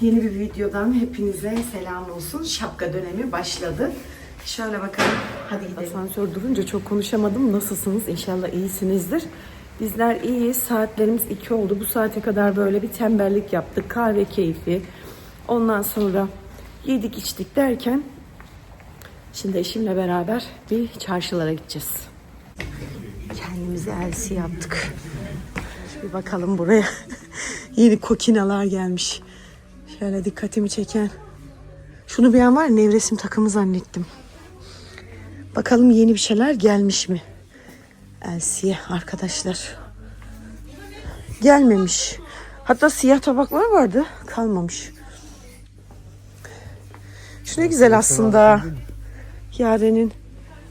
Yeni bir videodan hepinize selam olsun. Şapka dönemi başladı. Şöyle bakalım. Hadi gidelim. Asansör durunca çok konuşamadım. Nasılsınız? İnşallah iyisinizdir. Bizler iyiyiz. Saatlerimiz 2 oldu. Bu saate kadar böyle bir tembellik yaptık. Kahve keyfi. Ondan sonra yedik içtik derken şimdi eşimle beraber bir çarşılara gideceğiz. Kendimize elsi yaptık. Bir bakalım buraya. Yeni kokinalar gelmiş. Şöyle dikkatimi çeken. Şunu bir an var nevresim takımı zannettim. Bakalım yeni bir şeyler gelmiş mi? Elsiye arkadaşlar. Gelmemiş. Hatta siyah tabaklar vardı. Kalmamış. Şu ne güzel aslında. Yaren'in.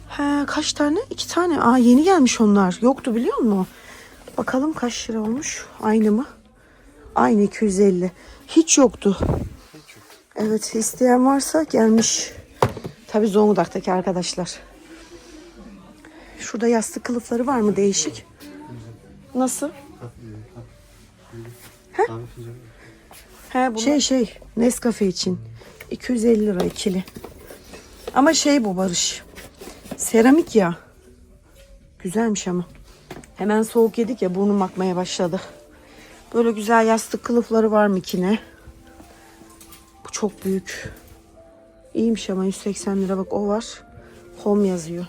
Ha kaç tane? İki tane. Aa yeni gelmiş onlar. Yoktu biliyor musun? Bakalım kaç lira olmuş? Aynı mı? Aynı 250. Hiç yoktu. Evet isteyen varsa gelmiş. Tabii Zonguldak'taki arkadaşlar. Şurada yastık kılıfları var mı değişik? Nasıl? He? He, şey şey Nescafe için 250 lira ikili. Ama şey bu Barış. Seramik ya. Güzelmiş ama. Hemen soğuk yedik ya burnum akmaya başladı. Böyle güzel yastık kılıfları var Miki'ne. Bu çok büyük. İyiymiş ama 180 lira bak o var. Home yazıyor.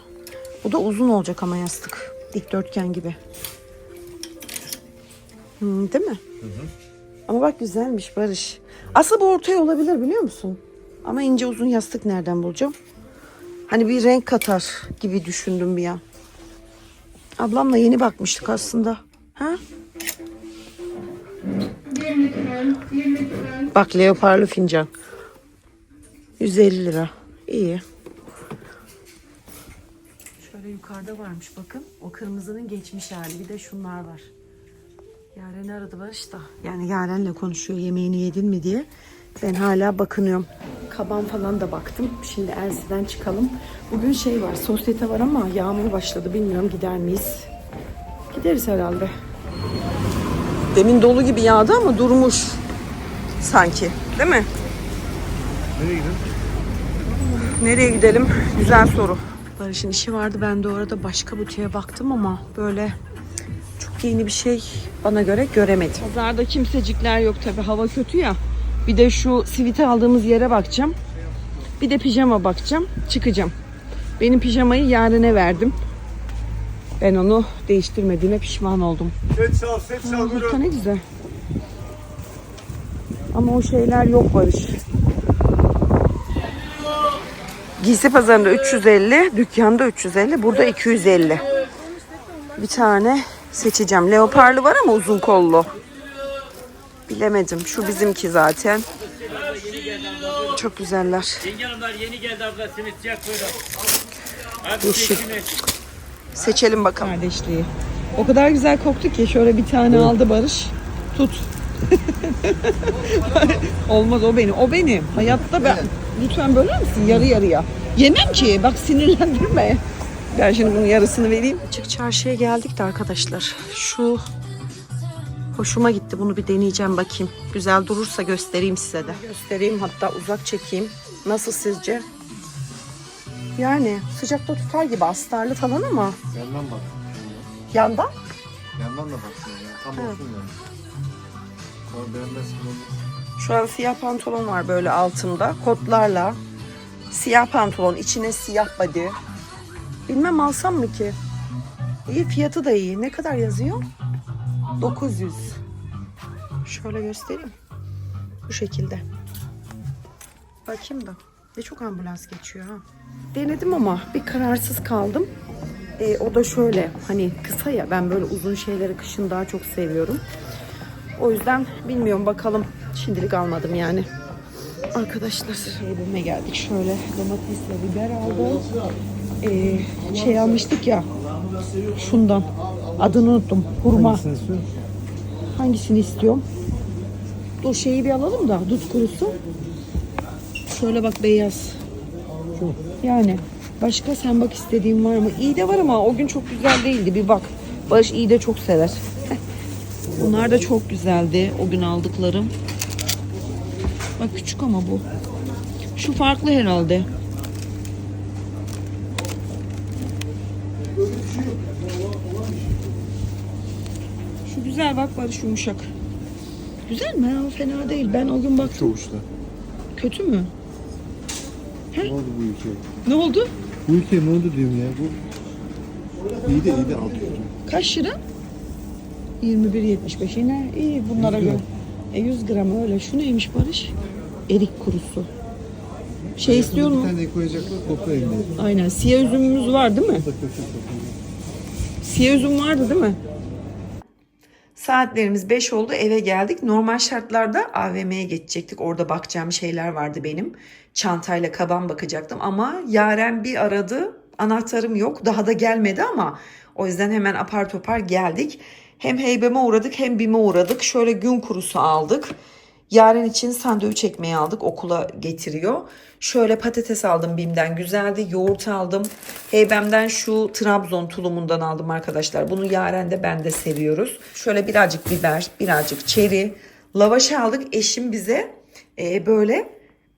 Bu da uzun olacak ama yastık. Dikdörtgen gibi. Hmm, değil mi? Ama bak güzelmiş Barış. Aslında bu ortaya olabilir biliyor musun? Ama ince uzun yastık nereden bulacağım? Hani bir renk katar gibi düşündüm bir an. Ablamla yeni bakmıştık aslında. Ha? Bak leoparlı fincan. 150 lira. İyi. Şöyle yukarıda varmış bakın. O kırmızının geçmiş hali. Bir de şunlar var. Yaren'i aradı Barış da. Yani Yaren'le konuşuyor yemeğini yedin mi diye. Ben hala bakınıyorum. Kaban falan da baktım. Şimdi Elsi'den çıkalım. Bugün şey var, sosyete var ama yağmur başladı. Bilmiyorum gider miyiz? Gideriz herhalde. Demin dolu gibi yağdı ama durmuş. Sanki. Değil mi? Nereye gidelim? Nereye gidelim? Güzel soru. Barış'ın işi vardı. Ben de orada başka butiğe baktım ama böyle çok yeni bir şey bana göre göremedim. Pazarda kimsecikler yok tabi. Hava kötü ya. Bir de şu sivite aldığımız yere bakacağım. Bir de pijama bakacağım. Çıkacağım. Benim pijamayı yarine verdim. Ben onu değiştirmediğime pişman oldum. Set çal, set çal buyurun. ne güzel. Ama o şeyler yok Barış. Giysi pazarında 350, dükkanda 350, burada 250. Bir tane seçeceğim. Leoparlı var ama uzun kollu. Bilemedim. Şu bizimki zaten. Çok güzeller. Yenge hanımlar yeni geldi abla sıcak. Hadi Yeşil. Seçelim bakalım. Kardeşliği. O kadar güzel koktu ki şöyle bir tane aldı Barış. Tut. Olmaz o benim. O benim. Hayatta ben. Lütfen böler misin yarı yarıya? Yemem ki. Bak sinirlendirme. Ben şimdi bunun yarısını vereyim. Açık çarşıya geldik de arkadaşlar. Şu hoşuma gitti. Bunu bir deneyeceğim bakayım. Güzel durursa göstereyim size de. Göstereyim hatta uzak çekeyim. Nasıl sizce? Yani sıcakta tutar gibi astarlı falan ama Yandan bak. yandan Yandan da baksın ya. Tam olsun yani. Sonra beğenmezsin onu. Şu an siyah pantolon var böyle altımda. Kotlarla. Siyah pantolon. içine siyah body. Bilmem alsam mı ki? İyi fiyatı da iyi. Ne kadar yazıyor? 900. Şöyle göstereyim. Bu şekilde. Bakayım da. Ne çok ambulans geçiyor ha. Denedim ama bir kararsız kaldım. Ee, o da şöyle hani kısa ya ben böyle uzun şeyleri kışın daha çok seviyorum. O yüzden bilmiyorum bakalım. Şimdilik almadım yani. Arkadaşlar evime geldik. Şöyle domatesle biber aldım. Ee, şey almıştık ya. Şundan. Adını unuttum. Hurma. Hangisini istiyorsun? Hangisini istiyorum? Dur şeyi bir alalım da dut kurusu. Şöyle bak beyaz. Yani başka sen bak istediğin var mı? İyi de var ama o gün çok güzel değildi. Bir bak. Barış iyi de çok sever. Bunlar da çok güzeldi o gün aldıklarım. Bak küçük ama bu. Şu farklı herhalde. Şu güzel bak Barış yumuşak. Güzel mi? Ha, fena değil. Ben o gün bak Çok uçta. kötü mü? Ne oldu bu ülkeye? Ne oldu? Bu ülkeye ne oldu diyorum ya. Bu iyi de iyi de alt üstü. Kaç lira? 21.75 yine iyi bunlara 100 göre. E 100 gram öyle. Şu neymiş Barış? Erik kurusu. Şey istiyor Bir mu? tane koyacaklar toplayın diye. Aynen. Siyah üzümümüz var değil mi? Siyah üzüm vardı değil mi? Saatlerimiz 5 oldu eve geldik. Normal şartlarda AVM'ye geçecektik. Orada bakacağım şeyler vardı benim. Çantayla kaban bakacaktım ama Yaren bir aradı. Anahtarım yok. Daha da gelmedi ama o yüzden hemen apar topar geldik. Hem heybeme uğradık hem bime uğradık. Şöyle gün kurusu aldık. Yaren için sandviç ekmeği aldık. Okula getiriyor. Şöyle patates aldım Bim'den. Güzeldi. Yoğurt aldım. Heybem'den şu Trabzon tulumundan aldım arkadaşlar. Bunu Yaren de ben de seviyoruz. Şöyle birazcık biber, birazcık çeri. Lavaş aldık. Eşim bize e, böyle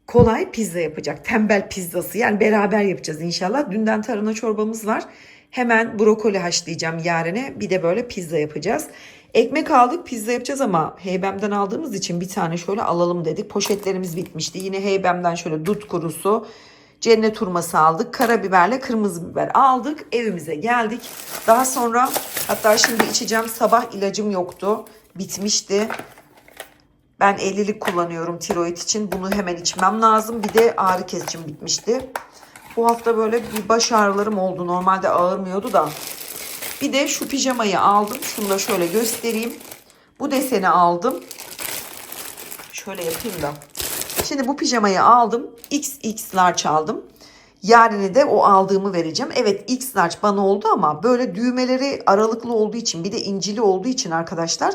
kolay pizza yapacak. Tembel pizzası. Yani beraber yapacağız inşallah. Dünden tarhana çorbamız var. Hemen brokoli haşlayacağım yarine. Bir de böyle pizza yapacağız. Ekmek aldık pizza yapacağız ama Heybem'den aldığımız için bir tane şöyle alalım dedik. Poşetlerimiz bitmişti. Yine Heybem'den şöyle dut kurusu, cennet hurması aldık. Karabiberle kırmızı biber aldık. Evimize geldik. Daha sonra hatta şimdi içeceğim sabah ilacım yoktu. Bitmişti. Ben 50'lik kullanıyorum tiroid için. Bunu hemen içmem lazım. Bir de ağrı kesicim bitmişti. Bu hafta böyle bir baş ağrılarım oldu. Normalde ağırmıyordu da. Bir de şu pijamayı aldım. Şunu da şöyle göstereyim. Bu deseni aldım. Şöyle yapayım da. Şimdi bu pijamayı aldım. XX large aldım. Yarını de o aldığımı vereceğim. Evet X large bana oldu ama böyle düğmeleri aralıklı olduğu için bir de incili olduğu için arkadaşlar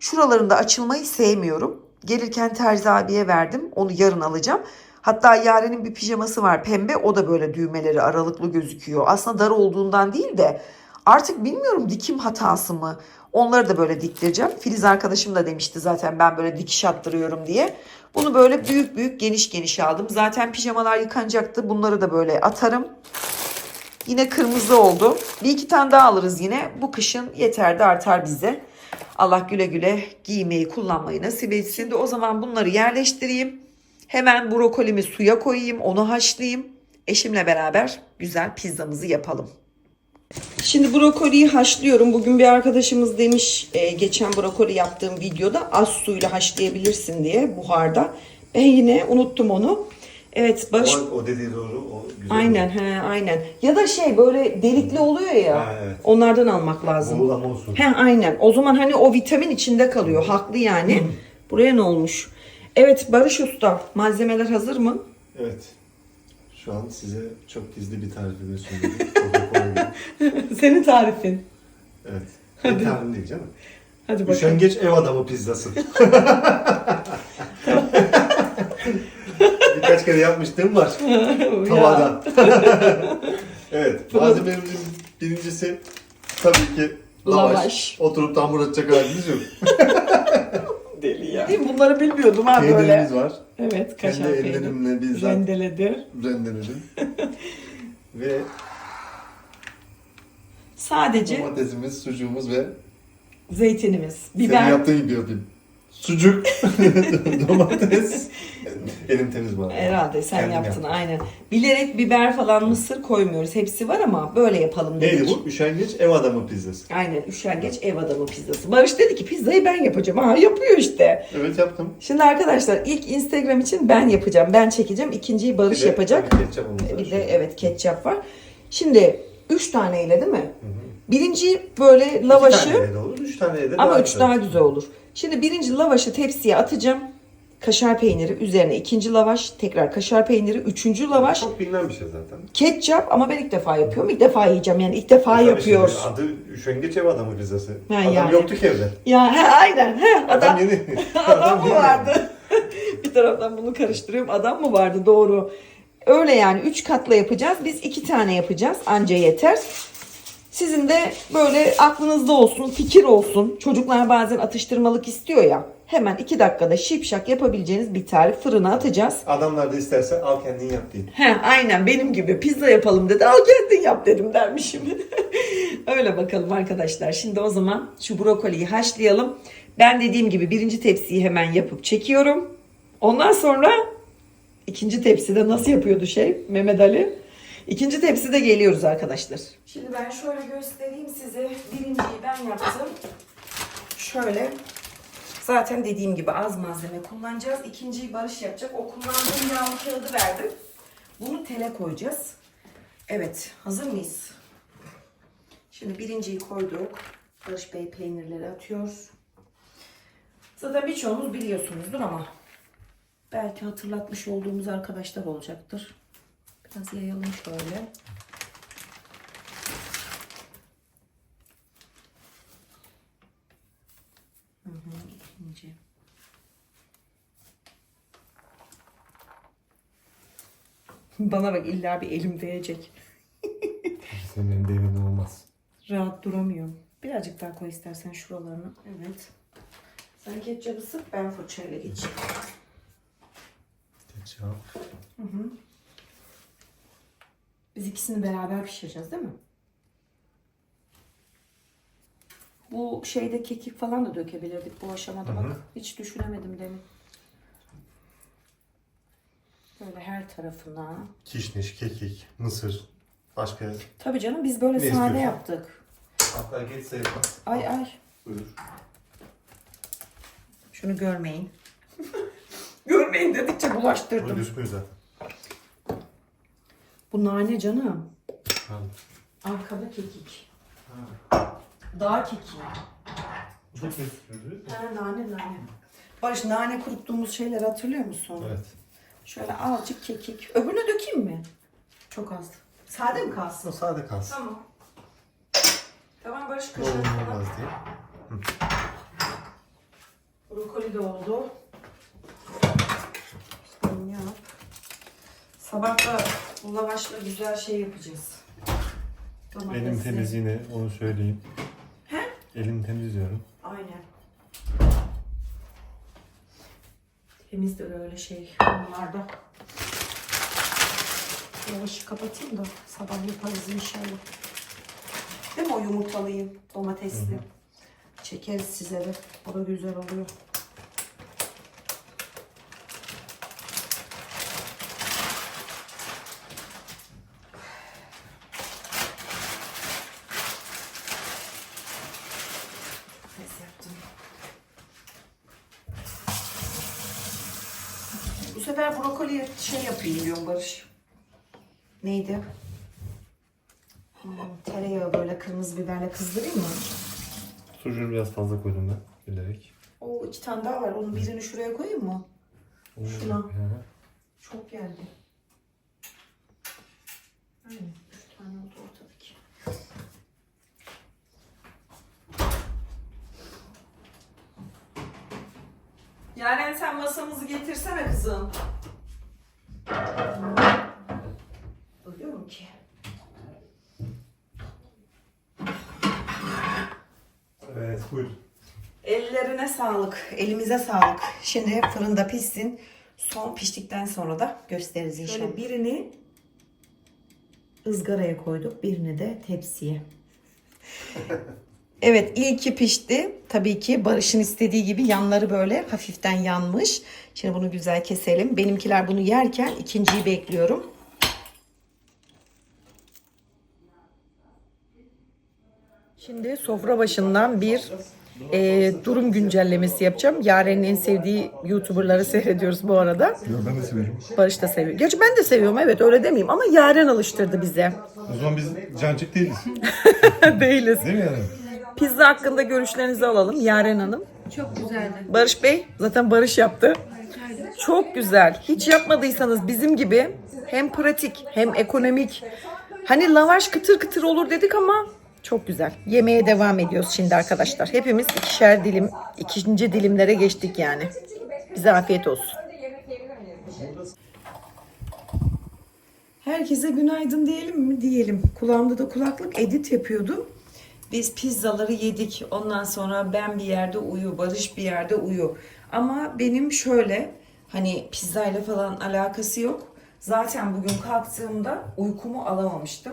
şuralarında açılmayı sevmiyorum. Gelirken terzi abiye verdim. Onu yarın alacağım. Hatta Yaren'in bir pijaması var pembe. O da böyle düğmeleri aralıklı gözüküyor. Aslında dar olduğundan değil de artık bilmiyorum dikim hatası mı. Onları da böyle diktireceğim. Filiz arkadaşım da demişti zaten ben böyle dikiş attırıyorum diye. Bunu böyle büyük büyük geniş geniş aldım. Zaten pijamalar yıkanacaktı. Bunları da böyle atarım. Yine kırmızı oldu. Bir iki tane daha alırız yine. Bu kışın yeter de artar bize. Allah güle güle giymeyi kullanmayı nasip etsin. De o zaman bunları yerleştireyim. Hemen brokolimi suya koyayım. Onu haşlayayım. Eşimle beraber güzel pizzamızı yapalım. Şimdi brokoliyi haşlıyorum. Bugün bir arkadaşımız demiş e, geçen brokoli yaptığım videoda az suyla haşlayabilirsin diye buharda. Ben yine unuttum onu. Evet Barış O, o dediği doğru. O güzel. Aynen he aynen. Ya da şey böyle delikli oluyor ya. Ha, evet. Onlardan almak lazım. Buğulama olsun. He aynen. O zaman hani o vitamin içinde kalıyor. Haklı yani. Buraya ne olmuş? Evet Barış Usta malzemeler hazır mı? Evet. Şu an size çok gizli bir tarifimi sunuyorum. Senin tarifin. evet. Bir tarifim değil canım. Hadi bakalım. Üşengeç ev adamı pizzası. Birkaç kere yapmıştım var. Tavada. evet. Malzemelerimizin birincisi tabii ki lavaş. Lavaş. Oturup hamur atacak halimiz yok. Deli ya. Değil mi? Bunları bilmiyordum ha böyle. Peynirimiz var. Evet Kendi kaşar peyniri. ellerimle bizzat Rendeledi. rendeledim. ve Sadece domatesimiz, sucuğumuz ve zeytinimiz, senin biber. yaptığın gibi yapayım. Sucuk, domates. Elim temiz bu arada. Herhalde sen Kendim yaptın yaptım. aynen. Bilerek biber falan mısır koymuyoruz. Hepsi var ama böyle yapalım dedik. Neydi bu? Üşengeç ev adamı pizzası. Aynen üşengeç ev adamı pizzası. Barış dedi ki pizzayı ben yapacağım. Ha yapıyor işte. Evet yaptım. Şimdi arkadaşlar ilk Instagram için ben yapacağım. Ben çekeceğim. İkinciyi Barış Bir de yapacak. var Bir de evet ketçap var. Şimdi üç taneyle değil mi? Birinci böyle lavaşı İki tane de olur, üç tane de ama daha üç güzel. daha güzel olur. Şimdi birinci lavaşı tepsiye atacağım. Kaşar peyniri üzerine ikinci lavaş, tekrar kaşar peyniri, üçüncü lavaş, Çok bilinen bir şey zaten. ketçap ama ben ilk defa yapıyorum. İlk defa yiyeceğim yani ilk defa Tabii yapıyoruz. şimdi Adı üşengeç ev adamı pizzası. Ha, Adam yani. yoktu ki evde. Ya he, aynen he, Adam, adam, yeni. adam mı yeni. vardı? bir taraftan bunu karıştırıyorum. Adam mı vardı? Doğru. Öyle yani üç katla yapacağız. Biz iki tane yapacağız. Anca yeter. Sizin de böyle aklınızda olsun, fikir olsun. Çocuklar bazen atıştırmalık istiyor ya. Hemen 2 dakikada şipşak yapabileceğiniz bir tarif fırına atacağız. Adamlar da isterse al kendin yap deyin. He, aynen benim gibi pizza yapalım dedi. Al kendin yap dedim dermişim. Öyle bakalım arkadaşlar. Şimdi o zaman şu brokoliyi haşlayalım. Ben dediğim gibi birinci tepsiyi hemen yapıp çekiyorum. Ondan sonra ikinci tepside nasıl yapıyordu şey Mehmet Ali? İkinci tepside geliyoruz arkadaşlar. Şimdi ben şöyle göstereyim size. Birinciyi ben yaptım. Şöyle Zaten dediğim gibi az malzeme kullanacağız. İkinciyi Barış yapacak. O kullandığım yağlı kağıdı verdim. Bunu tele koyacağız. Evet, hazır mıyız? Şimdi birinciyi koyduk. Barış Bey peynirleri atıyor. Zaten birçoğunuz biliyorsunuzdur ama belki hatırlatmış olduğumuz arkadaşlar olacaktır. Biraz yayalım şöyle. Hı hı, ikinci. Bana bak illa bir elim değecek. Senin elinde evinde olmaz. Rahat duramıyorum. Birazcık daha koy istersen şuralarına. Evet. Sen ketçabı sık ben fırçayla geçeyim. Ketçap. Biz ikisini beraber pişireceğiz değil mi? Bu şeyde kekik falan da dökebilirdik bu aşamada bak. Hiç düşünemedim demin. Böyle her tarafına. Kişniş, kekik, mısır. Başka. Tabii canım biz böyle Ne sade istiyorsun? yaptık. Hatta geç sayılmaz. Ay ay. Buyur. Şunu görmeyin. görmeyin dedikçe Bu bulaştırdım. gözükmüyor zaten. Bu nane canım. Tamam. Arkada kekik. Dağ kekiği. Da gözükmüyor. Ha, nane nane. Barış nane kuruttuğumuz şeyleri hatırlıyor musun? Evet. Şöyle azıcık kekik. Öbürüne dökeyim mi? Çok az. Sade mi kalsın? O sade kalsın. Tamam. Tamam Barış kaşar olmaz diye. Brokoli de oldu. Sen yap. Sabah da bu lavaşla güzel şey yapacağız. Elim Domatesli. temiz yine onu söyleyeyim. He? Elim temizliyorum. Aynen. Temizdir öyle şey onlarda. Lavaşı kapatayım da sabah yaparız inşallah. Değil mi o yumurtalıyı domatesli? Çekeriz size de. O da güzel oluyor. Pes yaptım. Bu sefer brokoli şey yapayım diyorum Barış. Neydi? Hmm, tereyağı böyle kırmızı biberle kızdırayım mı? Sucuğu biraz fazla koydum ben bilerek. O iki tane daha var. Onun birini şuraya koyayım mı? Oo, Şuna. ya. Çok geldi. Aynen. Üç tane oldu ortadaki. Yaren sen masamızı getirsene kızım. Buluyorum ki. Evet buyur. Ellerine sağlık, elimize sağlık. Şimdi fırında pişsin. Son piştikten sonra da gösteririz inşallah. Şöyle birini ızgaraya koyduk, birini de tepsiye. Evet ilki pişti. Tabii ki Barış'ın istediği gibi yanları böyle hafiften yanmış. Şimdi bunu güzel keselim. Benimkiler bunu yerken ikinciyi bekliyorum. Şimdi sofra başından bir e, durum güncellemesi yapacağım. Yaren'in en sevdiği YouTuber'ları seyrediyoruz bu arada. Yo, ben de severim. Barış da seviyor. Gerçi ben de seviyorum evet öyle demeyeyim ama Yaren alıştırdı bize. O zaman biz cancık değiliz. Değiliz. Değil mi yani? Pizza hakkında görüşlerinizi alalım Yaren Hanım. Çok güzeldi. Barış Bey zaten Barış yaptı. Çok güzel. Hiç yapmadıysanız bizim gibi hem pratik hem ekonomik. Hani lavaş kıtır kıtır olur dedik ama çok güzel. Yemeğe devam ediyoruz şimdi arkadaşlar. Hepimiz ikişer dilim, ikinci dilimlere geçtik yani. Bize afiyet olsun. Herkese günaydın diyelim mi? Diyelim. Kulağımda da kulaklık edit yapıyordum. Biz pizzaları yedik. Ondan sonra ben bir yerde uyu, Barış bir yerde uyu. Ama benim şöyle hani pizzayla falan alakası yok. Zaten bugün kalktığımda uykumu alamamıştım.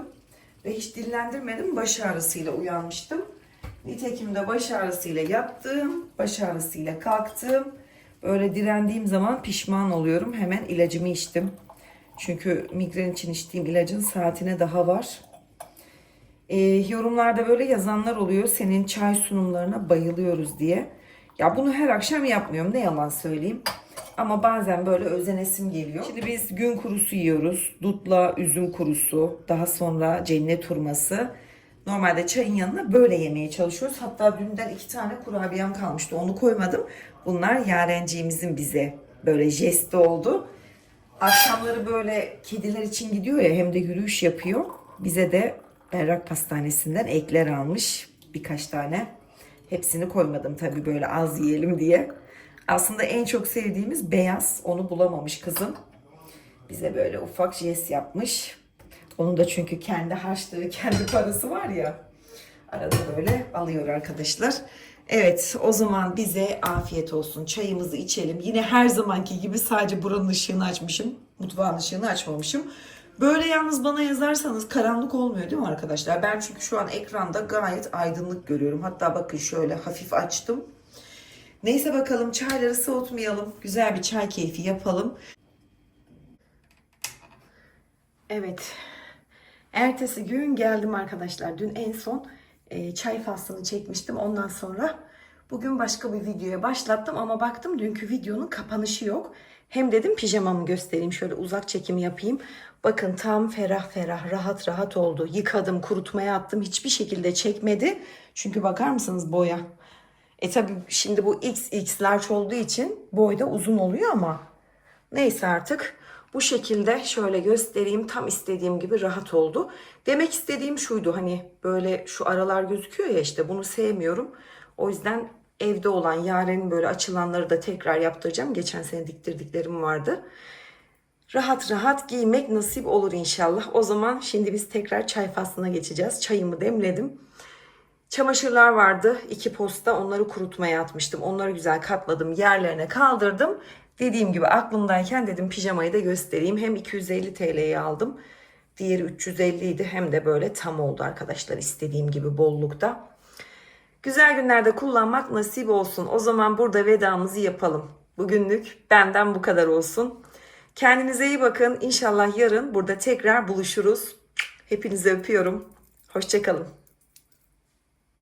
Ve hiç dillendirmedim. Baş ağrısıyla uyanmıştım. Nitekim de baş ağrısıyla yattım. Baş ağrısıyla kalktım. Böyle direndiğim zaman pişman oluyorum. Hemen ilacımı içtim. Çünkü migren için içtiğim ilacın saatine daha var. Ee, yorumlarda böyle yazanlar oluyor. Senin çay sunumlarına bayılıyoruz diye. Ya bunu her akşam yapmıyorum. Ne yalan söyleyeyim. Ama bazen böyle özenesim geliyor. Şimdi biz gün kurusu yiyoruz. Dutla üzüm kurusu. Daha sonra cennet hurması. Normalde çayın yanına böyle yemeye çalışıyoruz. Hatta dünden iki tane kurabiyem kalmıştı. Onu koymadım. Bunlar yarenciğimizin bize böyle jesti oldu. Akşamları böyle kediler için gidiyor ya hem de yürüyüş yapıyor. Bize de Berrak Pastanesi'nden ekler almış birkaç tane. Hepsini koymadım tabii böyle az yiyelim diye. Aslında en çok sevdiğimiz beyaz. Onu bulamamış kızım. Bize böyle ufak jest yapmış. Onun da çünkü kendi harçlığı, kendi parası var ya. Arada böyle alıyor arkadaşlar. Evet o zaman bize afiyet olsun. Çayımızı içelim. Yine her zamanki gibi sadece buranın ışığını açmışım. Mutfağın ışığını açmamışım. Böyle yalnız bana yazarsanız karanlık olmuyor değil mi arkadaşlar? Ben çünkü şu an ekranda gayet aydınlık görüyorum. Hatta bakın şöyle hafif açtım. Neyse bakalım çayları soğutmayalım. Güzel bir çay keyfi yapalım. Evet. Ertesi gün geldim arkadaşlar. Dün en son e, çay faslını çekmiştim. Ondan sonra bugün başka bir videoya başlattım ama baktım dünkü videonun kapanışı yok. Hem dedim pijamamı göstereyim. Şöyle uzak çekimi yapayım. Bakın tam ferah ferah rahat rahat oldu. Yıkadım, kurutmaya attım. Hiçbir şekilde çekmedi. Çünkü bakar mısınız boya? E tabi şimdi bu XX large olduğu için boyda uzun oluyor ama neyse artık. Bu şekilde şöyle göstereyim. Tam istediğim gibi rahat oldu. Demek istediğim şuydu hani böyle şu aralar gözüküyor ya işte bunu sevmiyorum. O yüzden evde olan yarenin böyle açılanları da tekrar yaptıracağım. Geçen sene diktirdiklerim vardı. Rahat rahat giymek nasip olur inşallah. O zaman şimdi biz tekrar çay faslına geçeceğiz. Çayımı demledim. Çamaşırlar vardı. iki posta onları kurutmaya atmıştım. Onları güzel katladım. Yerlerine kaldırdım. Dediğim gibi aklımdayken dedim pijamayı da göstereyim. Hem 250 TL'ye aldım. Diğeri 350 idi. Hem de böyle tam oldu arkadaşlar. istediğim gibi bollukta. Güzel günlerde kullanmak nasip olsun. O zaman burada vedamızı yapalım. Bugünlük benden bu kadar olsun. Kendinize iyi bakın. İnşallah yarın burada tekrar buluşuruz. Hepinizi öpüyorum. Hoşçakalın.